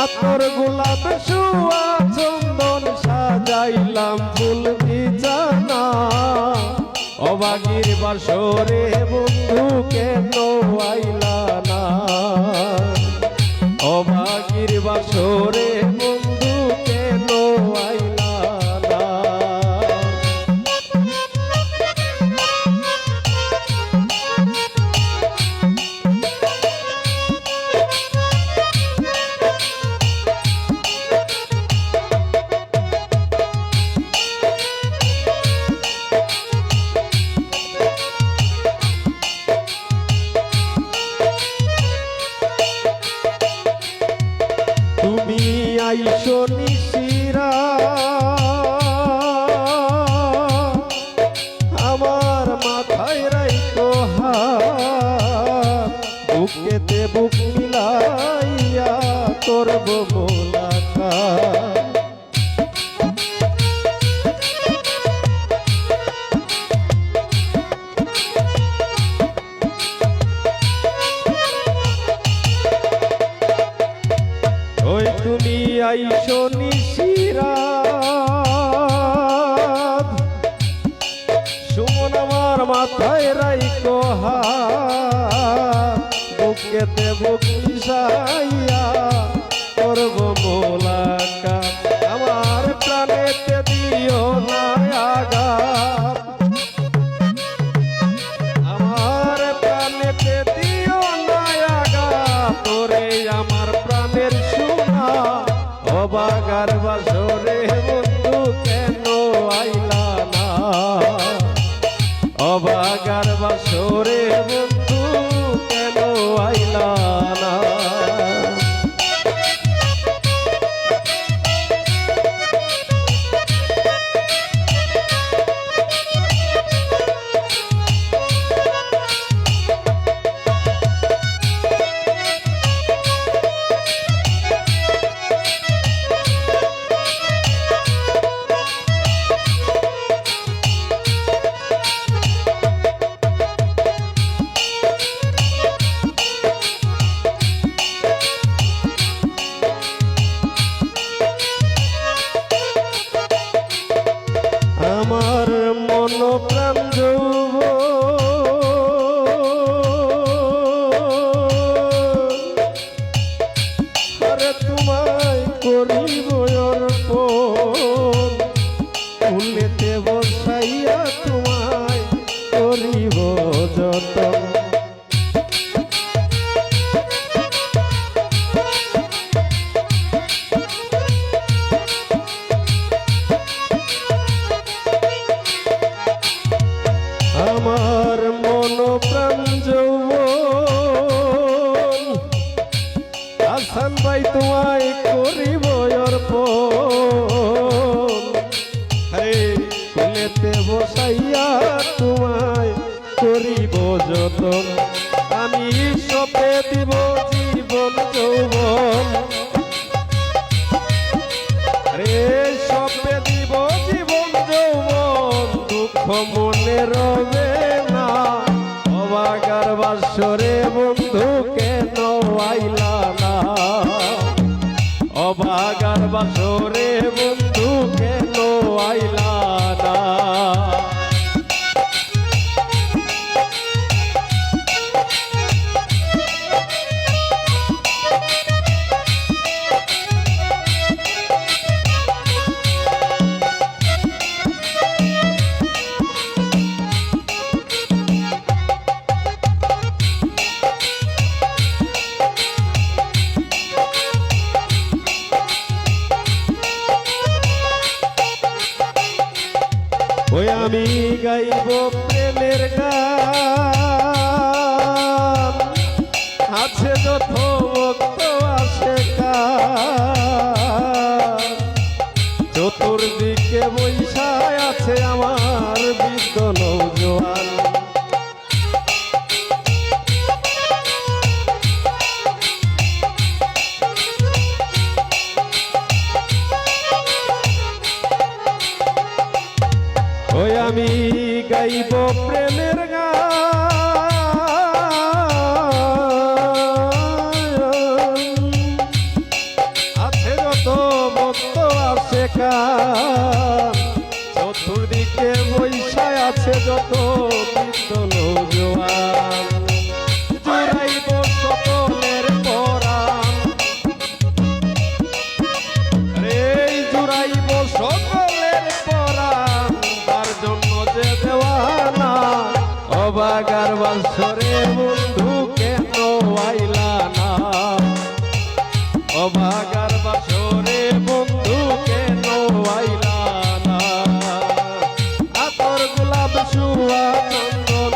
আতর গোলাপ শুয়া চন্দন সাজাইলাম ফুল বিছানা অবাগির বাসরে বন্ধু কেন আইলা নিশিরা। আমার মাথায় বুক মিলাইয়া করব মোলাকাত তুমি শনি নিশিরা সুমন আমার মাথায় রাই কোহা দেব বুক মিশাইয়া করব মোলাকা আমার প্রাণেতে দিও না আঘাত। অবাগার বাসরে বন্ধু কেন আইলা? তোমায় করিব অর্পণ। ফুলেতে তোমায় করিব যতন। আমার মন প্রাণ ভাই, তোমায় করিব হে কুলেতে বসাইয়া তোমায় করিব যতন। আমি সপে দিব জীবন যৌবন। রে সপে দিব জীবন যৌবন। দুঃখ মনে রবে না। অবাগার বাসরে বন্ধু কেন আইলা বাসরে আমি গাইব প্রেমের গান। আছে যত ভক্ত আছে চতুর্দিকে বৈশায় আছে আমার বৃদ্ধ নৌজোয়ান। আমি গাইব প্রেমের গান। আছে যত মত আছে কান চতুর্দিকে বৈশায় আছে যত বিদ্যল জোয়া বাসরে বন্ধু কেন আইলা না? অবাগার বাসরে বন্ধু কেন আইলা না? আতর গোলাপ সুয়া চন্দন,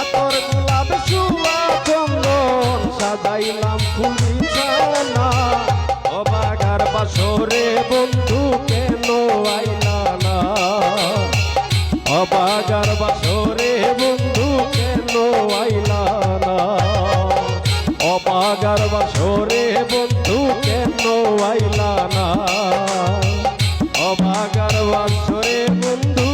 আতর গোলাপ সুয়া চন্দন, সাজাইলাম ফুল বিছানা অবাগার বাসরে বন্ধু কেন আইলা না? বাসরে বন্ধু আইলা না অপাগার বাসরে বন্ধু কেন আইলা অপাগার বাসরে বন্ধু